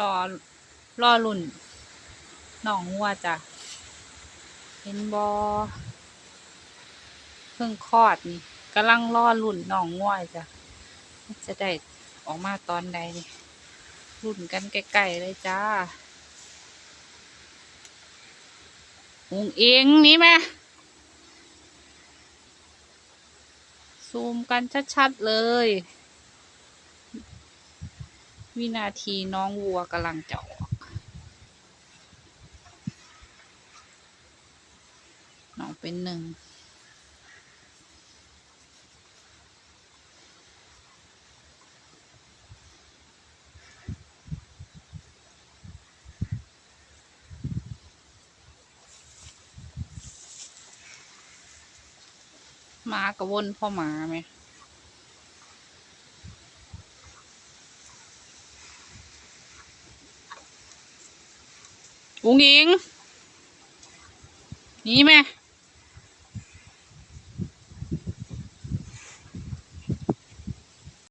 รอรอรุ่นน้องวัวจ้ะเห็นบอเพิ่งคลอดนี่กำลังรอรุ่นน้องวัวจ้ะจะได้ออกมาตอนใดนี่รุ่นกันใกล้ๆเลยจ้าอุงเองนี่ไหมซูมกันชัด ๆ เลย วินาทีน้องวัวกำลังจะออกน้องเป็นหนึ่งหมากระวนพ่อหมาไหม อุงอิง นี่ไหม